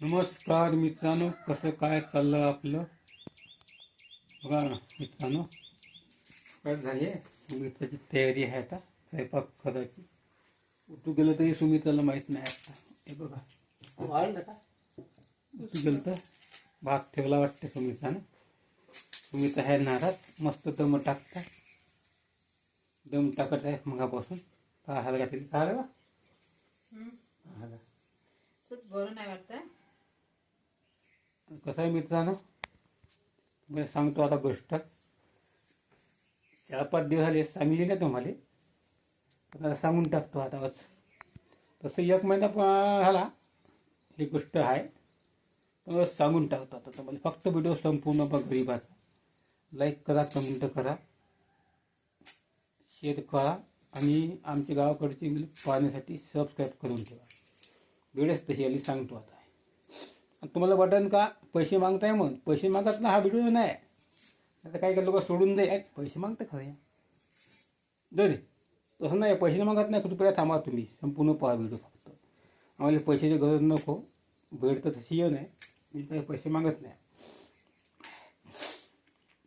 नमस्कार मित्रांनो कसं काय चाललं आपलं? बघा ना मित्रांनो काय झाली? आहे मित्राची तयारी आहे आता स्वयंपाक करायची. तू गेलं तरी सुमित्राला माहीत नाही आता. हे बघा. वाढलं का? तू गेलं तर भात ठेवला वाटतं सुमित्रानं सुमित्रा आहे नाराज मस्त दम टाकता. दम टाकत आहे मगापासून. काय हलगा तरी काय हलगा बरं नाही वाटतं कसं आहे मित्रांनो? मी सांगतो आता गोष्ट. चार पाच दिवस झाले सांगली ना तुम्हाला. आता सांगून टाकतो आता तसं एक महिना झाला ही गोष्ट आहे. पण सांगून टाकतो आता तुम्हाला. फक्त व्हिडिओ संपूर्ण बघ गरीबाचा. लाईक करा कमेंट करा. शेअर करा. आणि आमच्या गावाकडची पाहण्यासाठी सबस्क्राईब करून ठेवा. वेळेस तशी आली सांगतो आता. तुम्हाला वाटन का? पैसे मागताय म्हणून. पैसे मागत ना हा व्हिडिओ नाही आता काही काही लोक सोडून दे. पैसे मागते खरं दरे तसं नाही पैसे मागत नाही कृपया थांबा तुम्ही. संपूर्ण पहा व्हिडिओ फक्त. आम्हाला पैशाची गरज नको. भेट तर तशी येऊ नये मी काही पैसे मागत नाही.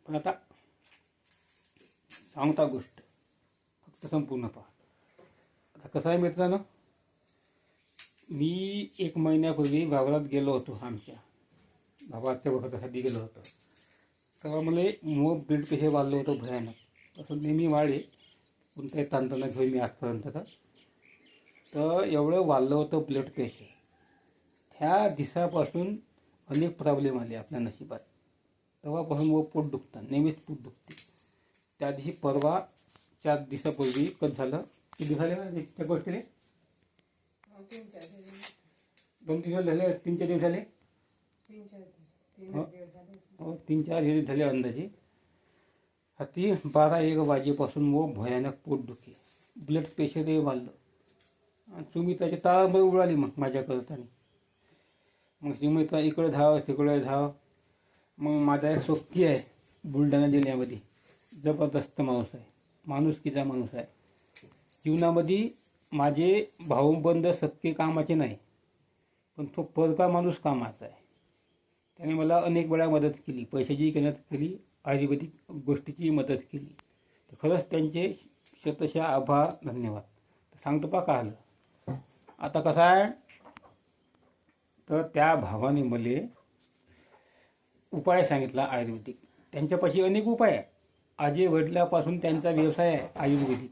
पण आता सांगता गोष्ट. फक्त संपूर्ण पहा. आता कसं आहे मित्रांनो? मी एक महिन्यापूर्वी भावरात गेलो होतो आमच्या. भावाच्या वखतासाठी गेलो होतो. तेव्हा मला मोप ब्लड कसे वाढलं होतं भयानक. तसं नेहमी वाढे कोणत्याही ताणतणा घेऊन मी आजपर्यंत तर. एवढं वाढलं होतं ब्लड प्रेशर ह्या दिसापासून अनेक प्रॉब्लेम आले आपल्या नशिबात. तेव्हापासून व पोट दुखतं. नेहमीच पोट दुखते. त्या दिवशी परवा चार दिवसापूर्वी कसं झालं? किती झाले? त्या गोष्टीने दोन दिवस झाले तीन चार दिवस झाले? तीन चार दिवस. तीन हो. हो तीन चार दिवस झाले अंदाजे. हाती बारा एक वाजेपासून मग भयानक पोटदुखी ब्लड प्रेशरही वाढलं. आणि सुमित्राची ताळंबळ उडाली मग माझ्या करताना मग सुमित्रा इकडे धाव तिकडे धाव. मग माझा एक सोबती आहे बुलढाणा जिल्ह्यामध्ये. जबरदस्त माणूस आहे. माणुसकीचा माणूस आहे. जीवनामध्ये माझे भाऊबंद सत्य कामाचे नाही. पण तो परका माणूस कामाचा आहे. त्याने मला अनेक वेळा मदत केली. पैशाची मदत केली आयुर्वेदिक गोष्टीची मदत केली. तर खरंच त्यांचे शतशः आभार धन्यवाद. सांगतो पा का आलं आता कसं आहे? तर त्या भावाने मला उपाय सांगितला आयुर्वेदिक. त्यांच्यापाशी अनेक उपाय आहे आजी वडिलापासून त्यांचा व्यवसाय आहे आयुर्वेदिक.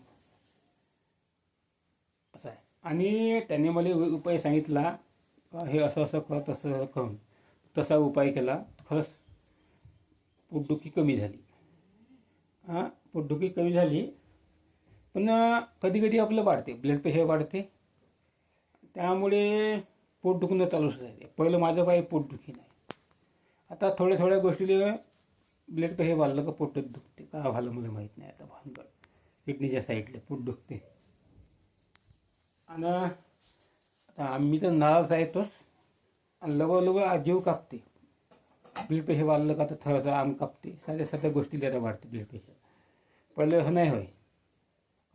असं आहे. आणि त्यांनी मला उपाय सांगितला. हे असं असं कर तसं असं करून. तसा उपाय केला खरंच पोटदुखी कमी झाली. हां पोटदुखी कमी झाली पण कधी कधी आपलं वाढते. ब्लड प्रेशर वाढते. त्यामुळे पोट दुखणं चालूच राहते पहिलं माझं काही पोटदुखी नाही. आता थोड्या थोड्या गोष्टीला ब्लड प्रेशर वाढलं का पोटच दुखते. का झालं मला माहीत नाही. आता भानगड. किडनीच्या साईडला पोट दुखते. आणि आता आम्ही तर नाराज आहे तोच आणि लवकर लवकर जीव कापते. ब्लड प्रेशर वाढलं का तर थोडंसं आम कापते. साध्या साध्या गोष्टी त्याला वाढते ब्लड प्रेशर पहिलं असं नाही होय.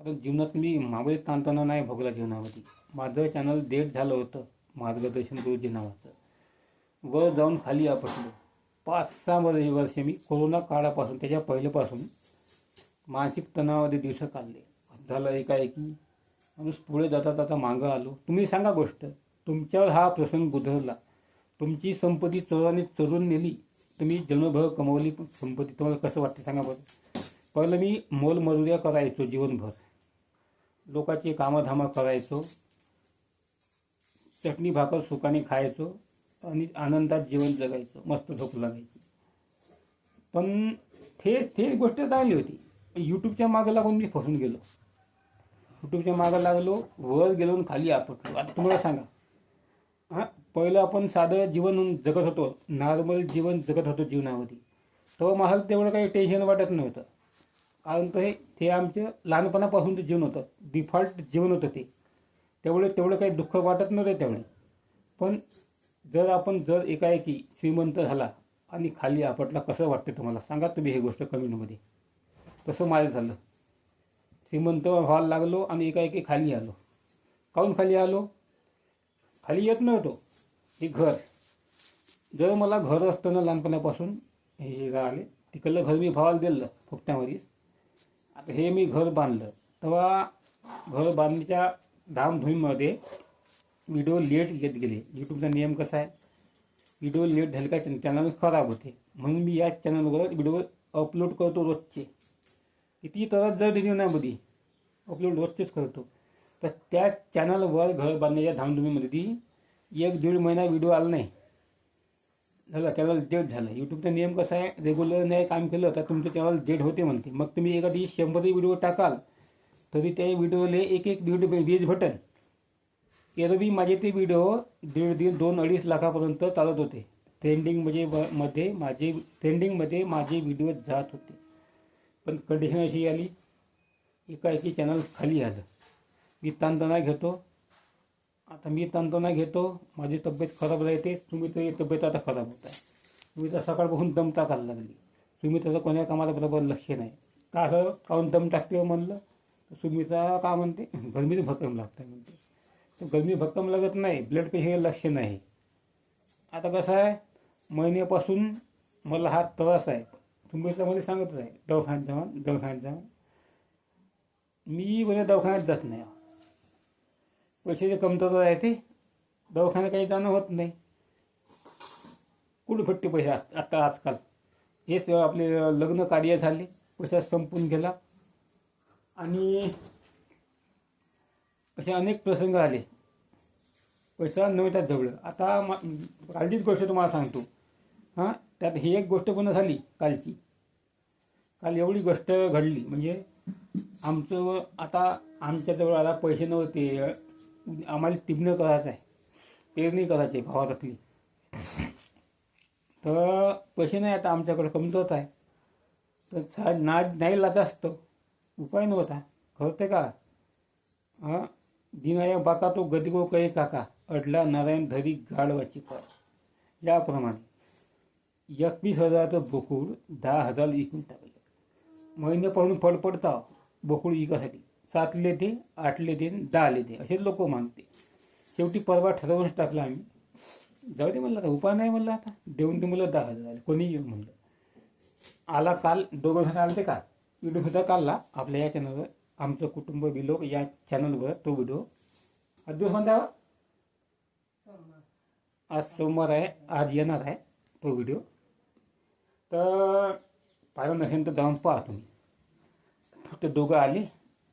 कारण जीवनात मी मामुली ताणताना नाही भोगला जीवनामध्ये. माझं चॅनल डेट झालं होतं. मार्गदर्शन गुरुजी नावाचं वर जाऊन खाली आपसलो पाच सहा वर्ष वर्ष मी कोरोना काळापासून त्याच्या पहिल्यापासून मानसिक तणावामध्ये दिवस काढले. झालं एकाएकी. माणूस पुढे जाता जाता मागं आलो. तुम्ही सांगा गोष्ट. तुमच्यावर हा प्रसंग गुधरला तुमची संपत्ती चोराने चोरून नेली. तुम्ही जन्मभर कमवली संपत्ती. तुम्हाला कसं वाटतं? सांगा बरं. पहिलं मी मोलमजुऱ्या करायचो जीवनभर. लोकांची कामाधामा करायचो. चटणी भाकर सुखाने खायचो. आणि आनंदात जीवन जगायचो. मस्त झोप लागायची. पण ते ते गोष्ट चांगली होती. यूट्यूबच्या मागे लागून मी फसून गेलो. यूट्यूबच्या मागं लागलो वर गेलो खाली आपटलो. आता तुम्हाला सांगा. हां पहिलं आपण साधं जीवन जगत होतो. नॉर्मल जीवन जगत होतो जीवनामध्ये. तेव्हा मला तेवढं काही टेन्शन वाटत नव्हतं. कारण ते ते आमचं लहानपणापासूनचं जीवन होतं. डिफॉल्ट जीवन होतं ते. तेवढं तेवढं काही दुःख वाटत नव्हतं तेवढे पण जर आपण जर एकाएकी श्रीमंत झाला आणि खाली आपटला कसं वाटतं तुम्हाला? सांगा तुम्ही ही गोष्ट कमेंटमध्ये. तसं माझं झालं. श्रीमंत व्हायला लागलो आणि एकाएकी खाली आलो. काहून खाली आलो? खाली येत नव्हतो. हे घर. जर मला घर असताना लहानपणापासून हे राहिले तिकडलं घर मी भावाला दिलं फुकट्यामध्ये आता हे मी घर बांधलं. तेव्हा घर बांधण्याच्या धामधुमीमध्ये व्हिडिओ लेट येत गेले. यूट्यूबचा नियम कसा आहे? व्हिडिओ लेट झाले का चॅनल खराब होते. म्हणून मी या चॅनलवर व्हिडिओ अपलोड करतो रोजचे. किती तरच जर व्हिडिओ नाही मध्ये अपलोड व्यवस्थित करतो. तर त्या चॅनलवर घर बांधण्याच्या धामधुमीमध्ये ती एक दीड महिना व्हिडिओ आला नाही. झालं चॅनल डेट झालं. यूट्यूबचा नियम कसा आहे? रेग्युलर नाही काम केलं तर तुमचं चॅनल डेट होते म्हणते. मग तुम्ही एखादी शंभरही व्हिडिओ टाकाल तरी त्या व्हिडिओले एक एक दीड व्ह्यूज भेटेल एरवी माझे ते व्हिडिओ दीड दीड दोन अडीच लाखापर्यंत चालत होते. ट्रेंडिंग म्हणजे मध्ये माझे ट्रेंडिंगमध्ये माझे व्हिडिओ जात होते. पण कंडिशन अशी आली एकाएकी चॅनल खाली आलं. मी ताणतणा घेतो. आता मी ताणतणा घेतो माझी तब्येत खराब राहते तुम्ही तरी तब्येत आता खराब होत आहे. तुम्ही तर सकाळपासून दम टाकायला लागली. तुम्ही त्याचं कोण्या कामाला बरोबर लक्ष नाही. का असं काऊन दम टाकते हो म्हणलं? तर सुमिता का म्हणते? गरमीचं भक्कम लागते म्हणते. तर गरमी भक्कम लागत नाही ब्लड प्रेशर लक्ष नाही. आता कसं आहे? महिन्यापासून मला हा त्रास आहे. तुम्ही मला सांगतच आहे दवाखान्यात जाऊन दवाखान्यात जाऊन मी म्हणजे दवाखान्यात जात नाही. पैशाची कमतरता आहे ते. दवाखान्यात काही जाणं होत नाही. कुठे फट्टे पैसे आता आजकाल? हेच आपले लग्न कार्य झाले पैसा संपून गेला. आणि असे अनेक प्रसंग आले. पैसा नव्हता जवळ. आता मा काळजीच गोष्ट तुम्हाला सांगतो. हां? त्यात ही एक गोष्ट पूर्ण झाली कालची. काल एवढी गोष्ट घडली म्हणजे आमचं आता आमच्याजवळ आता पैसे नव्हते. आम्हाला तिबणं करायचं आहे. पेरणी करायची आहे भावातली. तर पैसे नाही आता आमच्याकडे कमतरत आहे. तर सा ना नाही लाचा असतो उपाय नव्हता. कळते का? हां? दिनाया बाका तो गदिगो कै काका अडला नारायण धरी गाडवाची कर याप्रमाणे एकवीस हजाराचं बोकूळ दहा हजार विकून टाकलं. महिन्यापासून फडफडता बोकूळ विकासाठी सातले ते आठले ते दहाले ते असे लोक मागते शेवटी परवा ठरवूनच टाकलं आम्ही. जाऊ दे म्हणलं आता उपाय नाही म्हणलं आता. देऊन दे म्हणलं दहा हजार. आले कोणी येऊ म्हणलं. आला काल दोघं जण आले ते काल. व्हिडिओ सुद्धा काढला. आपल्या या चॅनलवर आमचं कुटुंब बिलोक या चॅनलवर तो व्हिडिओ. आज दिवस म्हणता सोमवार आज सोमवार आहे. आज येणार आहे तो व्हिडिओ. तर पाहिलं नसेल तर जाऊन पहा तुम्ही फक्त दोघं आले.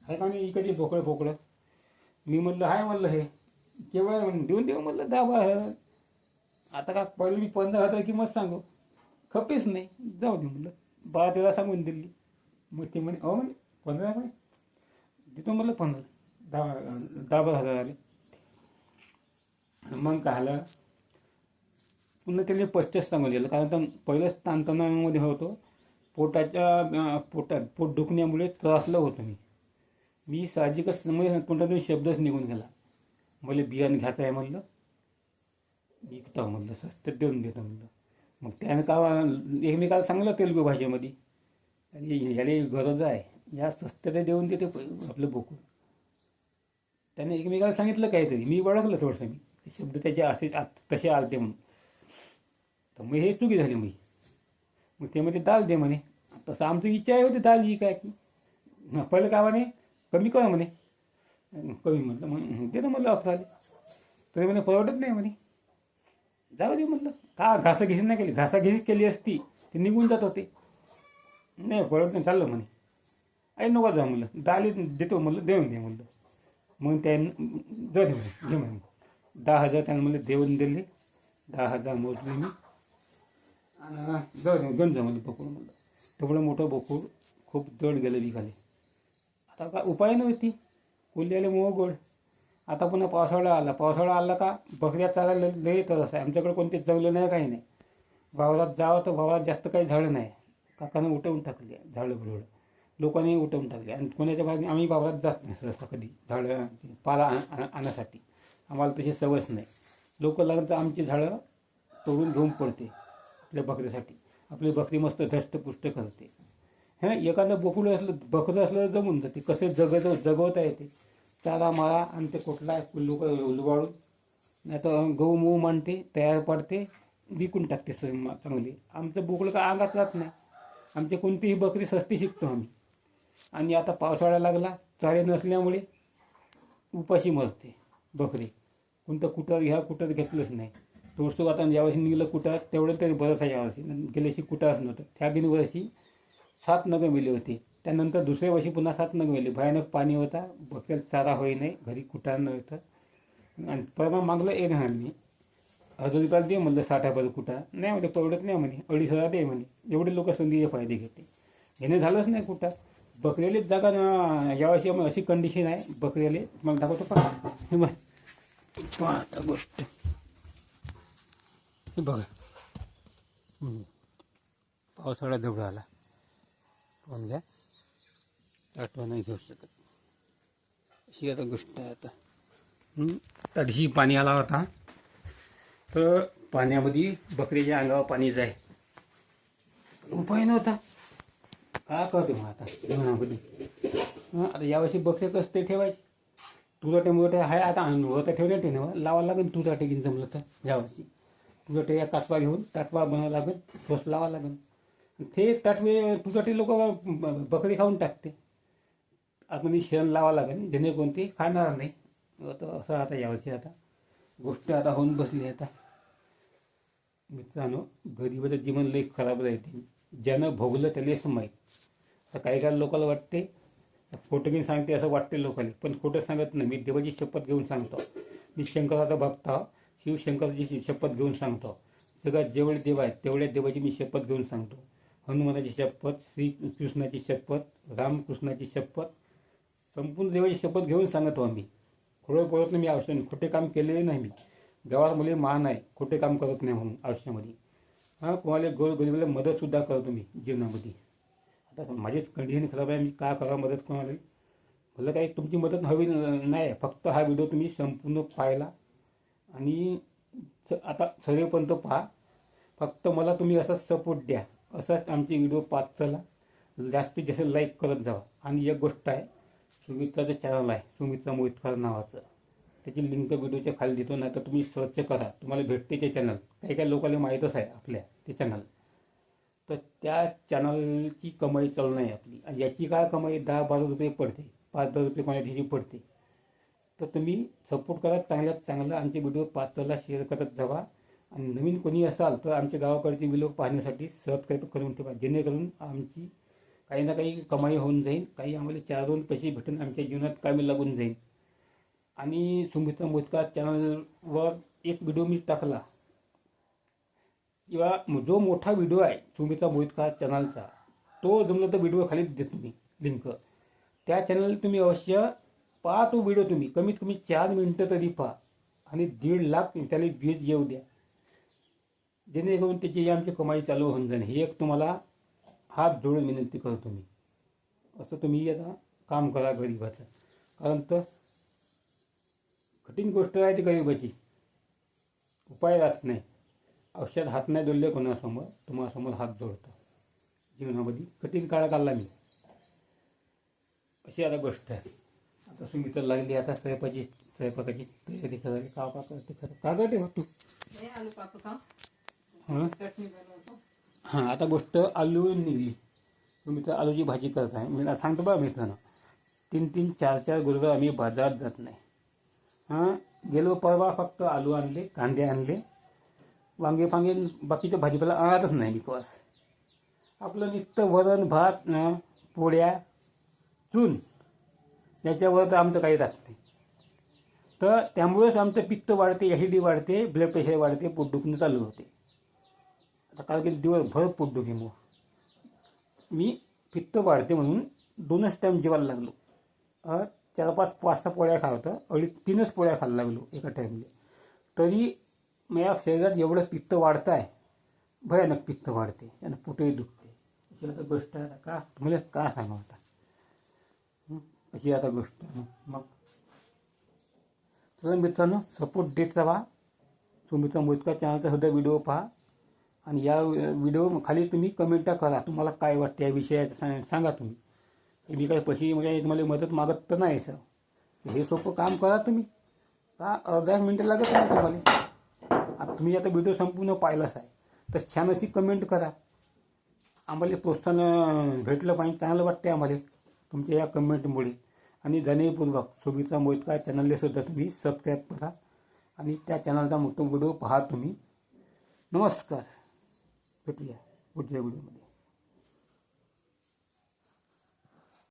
आहे का नाही इकडे भोकळं भोकळं. मी म्हणलं आहे म्हणलं हे. केवळ आहे म्हणून देऊन देऊ म्हणलं दहा बारा हजार आता का पहिले मी पंधरा हजार किंमत सांगू? खपेच नाही. जाऊ दे म्हणलं. बारा तेरा सांगून दिली. मग ते म्हणे अहो म्हणे पंधरा म्हणे. देतो म्हणलं पंधरा. दहा दहा बारा हजार आले. मग काय पुन्हा त्यांनी स्पष्टच सांगून दिलं कारण तर पहिलंच ताणतणावामध्ये होतो. पोटाच्या पोटात पोट दुखण्यामुळे त्रासलं होतं मी. मी साहजिकच म्हणजे तोंडातून शब्दच निघून गेला. मला बियाणं घ्यायचं आहे म्हणलं. विकतो म्हणलं. स्वस्त देऊन देतो म्हणलं. मग त्यानं का एकमेकाला सांगलं तेलगू भाषेमध्ये आणि ह्याने गरज आहे. या स्वस्तता देऊन देते आपलं बोकून. त्याने एकमेकाला सांगितलं काहीतरी. मी ओळखलं थोडंसं. मी. शब्द त्याचे असे तसे आलते म्हणून. तर मग हे चुकी झाली मी मग ते म्हणजे दाल दे म्हणे. तसं आमची इच्छा आहे होती दाल ही काय. की पहिलं का म्हणे कमी करा म्हणे. कमी म्हटलं मग दे ना म्हणलं अकरा आले तरी म्हणे परवडत नाही म्हणे. जाऊ दे म्हटलं. का घासाघिसी नाही केली? घासाघिसी केली असती ते निघून जात होते. नाही परवडत नाही चाललं म्हणे. आई नको जा म्हणलं दाल देतो म्हणलं देऊन दे म्हणलं मग त्या जाऊ दे म्हणे घे म्हणे. दहा हजार त्यानं मला देऊन दिले. दहा हजार मोजले मी. आणि जाऊ गंज म्हणलं बोकूड म्हणलं. तेवढं मोठं बोकूड खूप जड गेलं विकाले आता का उपाय नव्हती. कोल्ह्याला मोह गोड. आता पुन्हा पावसाळा आला. पावसाळा आला का बकऱ्या चालायला लय तरस आहे. आमच्याकडे कोणते जंगलं नाही काही नाही. वावरात जावं तर वावरात जास्त काही झाडं नाही. काकानं उठवून टाकली झाडं बिडं लोकांनी उठवून टाकले आणि कोणाच्या भागी आम्ही वावरात जात नाही सहसा कधी. झाडं पाला आण- आण- आणण्यासाठी आम्हाला तशी सवयच नाही. लोक लागत तर आमची झाडं तोडून घेऊन पडते. आपल्या बकरीसाठी. आपली बकरी मस्त धष्टपुष्ट करते. हे एखादं बोकुड असलं बकरं असलं तर जमून जाते. कसे जगत जगवता येते. चारा मारा आणि ते कुठला लोक लुबाळून नाही तर गहू मऊ मांडते तयार पडते विकून टाकते चांगली. आमचं बोकडं का अंगात जात नाही. आमची कोणतीही बकरी सस्ती शिकतो आम्ही. आणि आता पावसाळा लागला चारे नसल्यामुळे उपाशी मरते बकरी. कोणतं कुठं ह्या कुठं घेतलंच नाही. थोडंसं आता यावर्षी निघलं कुठं तेवढं तरी बरंच आहे यावर्षी गेल्याशी कुटारच नव्हतं. त्या गेली वर्षी सात नगं मिली होती. त्यानंतर दुसऱ्या वर्षी पुन्हा सात नग मिली. भयानक पाणी होता. बकेल चारा होई नाही घरी कुटार नव्हतं. आणि परवा मागलं एक मी हजार रुपयाला दे म्हणलं साठ हजार कुठं? नाही म्हणजे परवडत नाही म्हणे. अडीच हजार दे म्हणे. एवढे लोक संधीचे फायदे घेते घेणे झालंच नाही कुठं. बकऱ्यालेच जागा ना यावर्षी मग अशी कंडिशन आहे. बकऱ्याले तुम्हाला दाखवतो पहा हे बघ. आता गोष्ट. हे बघा पावसाळा जवळ आला. पण घ्या? आठवण नाही घेऊ शकत. अशी आता गोष्ट आहे आता. तडशी पाणी आला होता. तर पाण्यामध्ये बकरीच्या अंगावर पाणी जाय. उपाय नव्हता. का करते मग आता? जेवणामध्ये. आता यावर्षी बकरे कसं ते ठेवायचे? तुझा मोठे आहे आता होतं ठेवले ते ना? लागेल तुझा टेकीन जमलं तर. यावर्षी. तुझ्या या काचवा घेऊन ताटवा बनावं लागेल ठोस लावा लागेल. तेच ताटवे तुझा ते लोक बकरी खाऊन टाकते. आतमध्ये शेण लावा लागेल जेणेकरून ते खाणार नाही. असं आता यावर्षी आता गोष्ट आता होऊन बसली आता. मित्रांनो गरिबाचं जीवन लई खराब राहते ज्यानं भोगलं त्यालाच माहीत. तर काही काही लोकांना वाटते खोटं घेऊन सांगते असं वाटते लोकांना पण खोटं सांगत नाही. मी देवाची शपथ घेऊन सांगतो. मी शंकराचा भक्त आहो. शिवशंकराची शपथ घेऊन सांगतो. जगात जेवढे देव आहेत तेवढ्या देवाची मी शपथ घेऊन सांगतो. हनुमानाची शपथ श्री कृष्णाची शपथ रामकृष्णाची शपथ संपूर्ण देवाची शपथ घेऊन सांगतो आम्ही. खोडं बोलत नाही मी आयुष्याने खोटे काम केलेले नाही मी. गावात मुले मान आहे खोटे काम करत नाही म्हणून आयुष्यामध्ये. हां कोणाला गोर गरिबाला मदतसुद्धा करतो मी जीवनामध्ये. आता माझी कंडिशन खराब आहे मी का करा मदत कोणाला? मला काही तुमची मदत हवी नाही. फक्त हा व्हिडिओ तुम्ही संपूर्ण पाहिला. आणि स- आता सर्वेपर्यंत पहा. फक्त मला तुम्ही असा सपोर्ट द्या. असाच आमचे व्हिडिओ पाच चला. जास्तीत जास्त लाईक करत जावा. आणि एक गोष्ट आहे सुमित्राचं चॅनल आहे सुमित्रा मोहितकर नावाचं. त्याची लिंक व्हिडिओच्या खाली देतो नाही तर तुम्ही सर्च करा. तुम्हाला भेटते ते चॅनल काही काही लोकांना माहीतच आहे आपल्या ते चॅनल तर त्या चॅनलची कमाई चालू नाही आपली. आणि याची काय कमाई? दहा बारा रुपये पडते. पाच दहा रुपये क्वांटिटीची पडते. तर तुम्ही सपोर्ट करा चांगल्यात चांगलं आमचे व्हिडिओ पाचला शेअर करत जावा. आणि नवीन कोणी असाल तर आमच्या गावाकडचे व्हिडिओ पाहण्यासाठी सबस्क्राईब करून ठेवा. जेणेकरून आमची काही ना काही कमाई होऊन जाईल. काही आम्हाला चार दोन पैसे भेटून आमच्या जीवनात कामी लागून जाईल. आणि सुमित्रा मोदका चॅनलवर एक व्हिडिओ मी टाकला. किंवा जो मोठा व्हिडिओ आहे सुमित्रा मोहितका चॅनलचा तो जमलं तर व्हिडिओ खाली देतो मी लिंक त्या चॅनल तुम्ही अवश्य पहा तो व्हिडिओ तुम्ही. कमीत कमी चार मिनटं तरी पहा. आणि दीड लाख त्याला व्ह्यूज येऊ द्या. जेणेकरून त्याची आमची कमाई चालू होऊन जाईल. हे एक तुम्हाला हात जोडून विनंती करतो मी. असं तुम्ही आता काम करा गरिबाचं. कारण तर कठीण गोष्ट आहे ती गरीबाची. उपाय राहत नाही. औषध हात नाही जोडले कोणासमोर तुम्हासमोर हात जोडतो. जीवनामध्ये कठीण काळ काढला मी. अशी आता गोष्ट आहे. आता सुमित्र लागली आता स्वयंपाची स्वयंपाकाची तयारी करायला का का करते खरं. का करते तू हे? आता गोष्ट आलू निघली. तुम्ही तर आलूची भाजी करताय मी सांगतो बा मित्रांनो. तीन तीन चार चार गुरुवार आम्ही बाजारात जात नाही. हां? गेलो परवा फक्त आलू आणले कांदे आणले. वांगे फांगे बाकीच्या भाजीपाला आणतच नाही बिकॉज आपलं नुसतं वरण भात पोळ्या चून. त्याच्यावर तर आमचं काही राहत नाही. तर त्यामुळेच आमचं पित्त वाढते ॲसिडी वाढते ब्लड प्रेशर वाढते पोटदुखणं चालू होते. आता काल गेले दिवसभर पोटदुखी मग मी पित्त वाढते म्हणून दोनच टाईम जेवायला लागलो. चार पाच पाच सहा पोळ्या खा होतं अडीच तीनच पोळ्या खायला लागलो एका टाईमला तरी माझ्या शरीरात एवढं पित्त वाढतं आहे भयानक पित्त वाढते त्यानं पोटही दुखते. अशी आता गोष्ट आहे का? तुम्हाला का सांगा अशी आता गोष्ट मग चला मित्रांनो सपोर्ट देत राहा. सुमित्रा मोदका चॅनलचा सुद्धा व्हिडिओ पहा. आणि या व्हिडिओ खाली तुम्ही कमेंट करा. तुम्हाला काय वाटते या विषयाचं सांग सांगा तुम्ही. मी काही पैसे म्हणजे तुम्हाला मदत मागत तर नाही सर हे सोपं काम करा तुम्ही. का अर्धा एक मिनटं लागत नाही तुम्हाला? आता तुम्ही आता व्हिडिओ संपूर्ण पाहिलाच आहे तर छान अशी कमेंट करा. आम्हाला प्रोत्साहन भेटलं पाहिजे चांगलं वाटते आम्हाला तुमच्या या कमेंटमुळे आणि जाणीवपूर्वक सुमित्रा मोहितकर चॅनललासुद्धा तुम्ही सबस्क्राईब करा. आणि त्या चॅनलचा मोठा व्हिडिओ पहा तुम्ही. नमस्कार. भेटूया पुढच्या व्हिडिओमध्ये